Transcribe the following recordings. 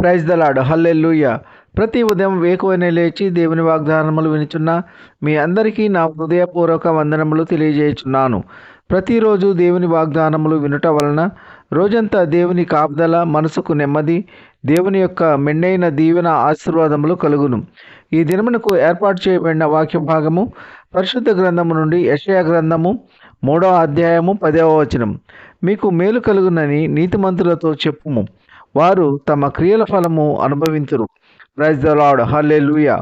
Praise దలాడు hallelujah ప్రతి ఉదయం వేకువనే లేచి దేవుని వాగ్దానములు వినిచున్న మీ అందరికీ నా హృదయపూర్వక వందనములు తెలియజేయుచున్నాను. ప్రతిరోజు దేవుని వాగ్దానములు వినుట వలన రోజంతా దేవుని కాపుదల మనసుకు నెమ్మది దేవుని యొక్క మెండైన దీవెన ఆశీర్వాదములు కలుగును. ఈ దినమునకు ఏర్పాటు చేయబడిన వాక్య భాగము పరిశుద్ధ గ్రంథము నుండి యషయా గ్రంథము మూడవ అధ్యాయము పదవ వచనం. మీకు మేలు కలుగునని నీతిమంతులతో చెప్పుము. వారు తమ క్రియల ఫలము అనుభవించరు praise the Lord hallelujah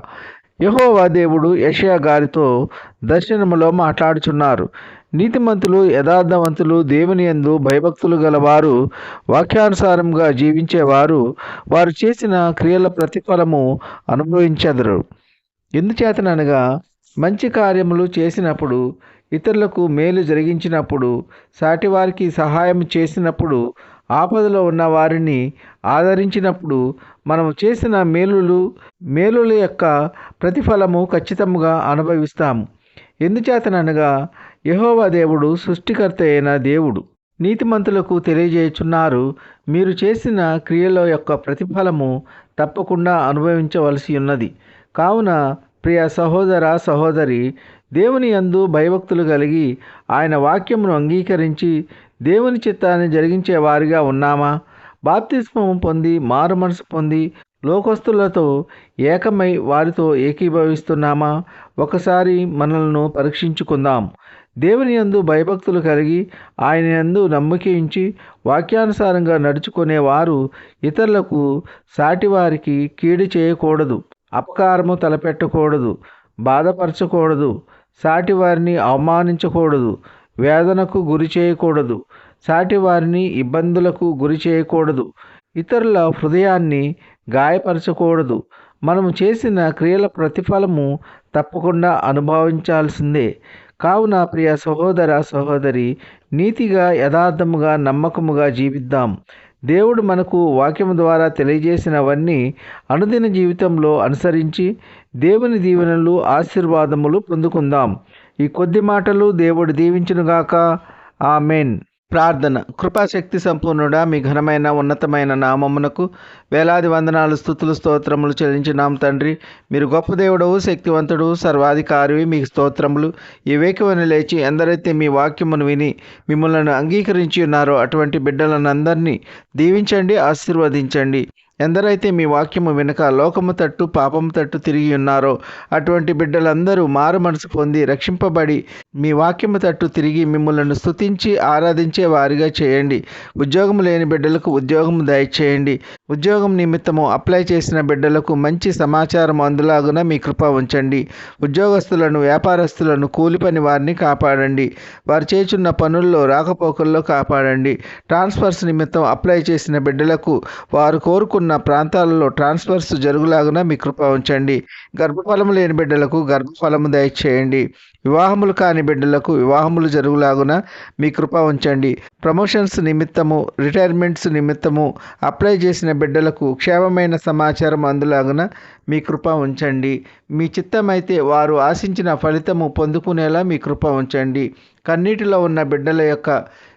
యహోవా దేవుడు యషయా గారితో దర్శనములో మాట్లాడుచున్నారు. నీతిమంతులు యథార్థవంతులు దేవుని యందు భయభక్తులు గలవారు వాక్యానుసారంగా జీవించేవారు వారు చేసిన క్రియల ప్రతిఫలము అనుభవించదరు. ఎందుచేతననగా మంచి కార్యములు చేసినప్పుడు ఇతరులకు మేలు జరిగించినప్పుడు సాటివారికి సహాయం చేసినప్పుడు ఆపదలో ఉన్న వారిని ఆదరించినప్పుడు మనం చేసిన మేలులు మేలుల యొక్క ప్రతిఫలము ఖచ్చితంగా అనుభవిస్తాము. ఎందుచేతననగా యహోవా దేవుడు సృష్టికర్త అయిన దేవుడు నీతిమంతులకు తెలియజేయుచున్నారు. మీరు చేసిన క్రియల యొక్క ప్రతిఫలము తప్పకుండా అనుభవించవలసి ఉన్నది. కావున ప్రియ సహోదర సహోదరి దేవుని యందు భయభక్తులు కలిగి ఆయన వాక్యమును అంగీకరించి దేవుని చిత్తాన్ని జరిగించే వారిగా ఉన్నామా? బాప్తిస్మము పొంది మారు మనసు పొంది లోకస్తులతో ఏకమై వారితో ఏకీభవిస్తున్నామా? ఒకసారి మనల్ని పరీక్షించుకుందాం. దేవుని యందు భయభక్తులు కలిగి ఆయన యందు నమ్మకించి వాక్యానుసారంగా నడుచుకునేవారు ఇతరులకు సాటివారికి కీడు చేయకూడదు. అపకారము తలపెట్టకూడదు బాధపరచకూడదు సాటి వారిని అవమానించకూడదు వేదనకు గురి చేయకూడదు సాటి వారిని ఇబ్బందులకు గురి చేయకూడదు ఇతరుల హృదయాన్ని గాయపరచకూడదు. మనము చేసిన క్రియల ప్రతిఫలము తప్పకుండా అనుభవించాల్సిందే. కావున ప్రియ సహోదర సహోదరి నీతిగా యథార్థముగా నమ్మకముగా జీవిద్దాం. దేవుడు మనకు వాక్యం ద్వారా తెలియజేసినవన్నీ అనుదిన జీవితంలో అనుసరించి దేవుని దీవెనలు ఆశీర్వాదములు పొందుకుందాం. ఈ కొద్ది మాటలు దేవుడు దీవించునుగాక. ఆమెన్. ప్రార్థన. కృపాశక్తి సంపూర్ణుడా మీ ఘనమైన ఉన్నతమైన నామమునకు వేలాది వందనాలు స్థుతులు స్తోత్రములు చెల్లించినాం తండ్రి. మీరు గొప్ప దేవుడవు శక్తివంతుడు సర్వాధికారివి మీకు స్తోత్రములు. ఈ వేకువని లేచి ఎందరైతే మీ వాక్యమును విని మిమ్మల్ని అంగీకరించి ఉన్నారో అటువంటి బిడ్డలను అందరినీ దీవించండి ఆశీర్వదించండి. ఎందరైతే మీ వాక్యము వెనుక లోకము తట్టు పాపము తట్టు తిరిగి ఉన్నారో అటువంటి బిడ్డలందరూ మారు మనసు పొంది రక్షింపబడి మీ వాక్యము తట్టు తిరిగి మిమ్మల్ని స్తుతించి ఆరాధించే వారిగా చేయండి. ఉద్యోగం లేని బిడ్డలకు ఉద్యోగం దయచేయండి. ఉద్యోగం నిమిత్తము అప్లై చేసిన బిడ్డలకు మంచి సమాచారం అందులాగున మీ కృప ఉంచండి. ఉద్యోగస్తులను వ్యాపారస్తులను కూలి పని వారిని కాపాడండి. వారు చేస్తున్న పనుల్లో రాకపోకల్లో కాపాడండి. ట్రాన్స్ఫర్స్ నిమిత్తం అప్లై చేసిన బిడ్డలకు వారు కోరుకున్న ప్రాంతాలలో ట్రాన్స్ఫర్స్ జరుగులాగున మీ కృప ఉంచండి. గర్భఫలము లేని బిడ్డలకు గర్భఫలము దయచేయండి. వివాహములు కాని బిడ్డలకు వివాహములు జరుగులాగున మీ కృప ఉంచండి. ప్రమోషన్స్ నిమిత్తము రిటైర్మెంట్స్ నిమిత్తము అప్లై చేసిన బిడ్డలకు క్షేమమైన సమాచారం అందులాగున మీ కృప ఉంచండి. మీ చిత్తమైతే వారు ఆశించిన ఫలితము పొందుకునేలా మీ కృప ఉంచండి. కన్నీటిలో ఉన్న బిడ్డల యొక్క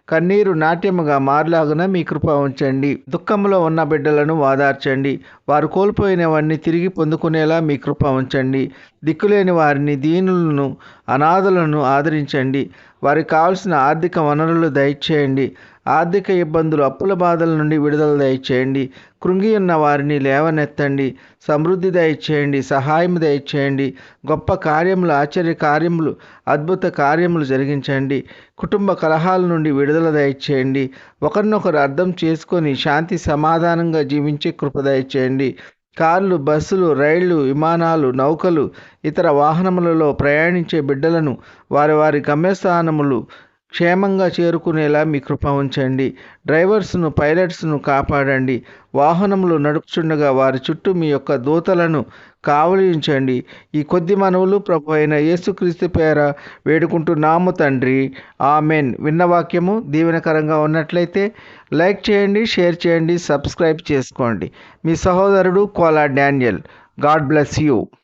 కన్నీరు నాట్యముగా మారలాగున మీ కృప ఉంచండి. దుఃఖంలో ఉన్న బిడ్డలను వాదార్చండి. వారు కోల్పోయినవన్నీ తిరిగి పొందుకునేలా మీ కృప ఉంచండి. దిక్కులేని వారిని దీనులను అనాథులను ఆదరించండి. వారికి కావాల్సిన ఆర్థిక వనరులు దయచేయండి. ఆర్థిక ఇబ్బందులు అప్పుల బాధల నుండి విడుదల దయచేయండి. కృంగి ఉన్న వారిని లేవనెత్తండి. సమృద్ధి దయచేయండి. సహాయం దయచేయండి. గొప్ప కార్యములు ఆశ్చర్య కార్యములు అద్భుత కార్యములు జరిగించండి. కుటుంబ కలహాల నుండి విడుదల దయచేయండి. ఒకరినొకరు అర్థం చేసుకొని శాంతి సమాధానంగా జీవించే కృప దయచేయండి. కార్లు బస్సులు రైళ్ళు విమానాలు నౌకలు ఇతర వాహనములలో ప్రయాణించే బిడ్డలను వారి వారి గమ్యస్థానములు క్షేమంగా చేరుకునేలా మీ కృప ఉంచండి. డ్రైవర్స్ను పైలట్స్ను కాపాడండి. వాహనములు నడుపుచుండగా వారి చుట్టూ మీ యొక్క దూతలను కావలించండి. ఈ కొద్ది మనవులు ప్రభు అయిన యేసుక్రీస్తు పేర వేడుకుంటున్నాము తండ్రి. ఆమెన్. విన్న వాక్యము దీవెనకరంగా ఉన్నట్లయితే లైక్ చేయండి షేర్ చేయండి సబ్స్క్రైబ్ చేసుకోండి. మీ సహోదరుడు Kola Daniel. God bless you.